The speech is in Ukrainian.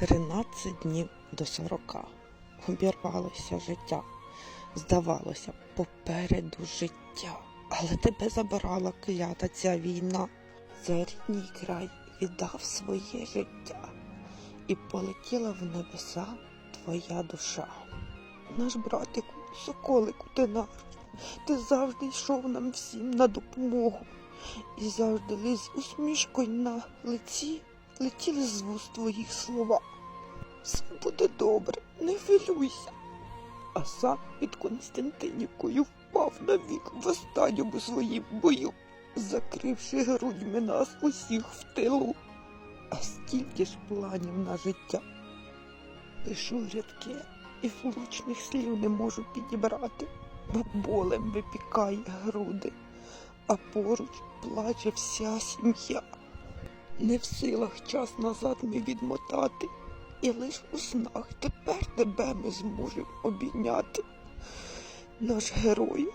13 днів до 40. Обірвалося життя. Здавалося, попереду життя. Але тебе забирала клята ця війна. За рідній край віддав своє життя. І полетіла в небеса твоя душа. Наш братику, соколику ти наш, ти завжди йшов нам всім на допомогу. І завжди ліз усмішкою на лиці летіли з вуст твоїх слова. Все буде добре, не хвилюйся. А сам під Константинівкою впав на вік в останньому своїм бою, закривши грудьми нас усіх в тилу. А стільки ж планів на життя. Пишу рядки і влучних слів не можу підібрати, бо болем випікає груди, а поруч плаче вся сім'я. Не в силах час назад ми відмотати, і лиш у снах тепер тебе ми зможемо обійняти. Наш герою,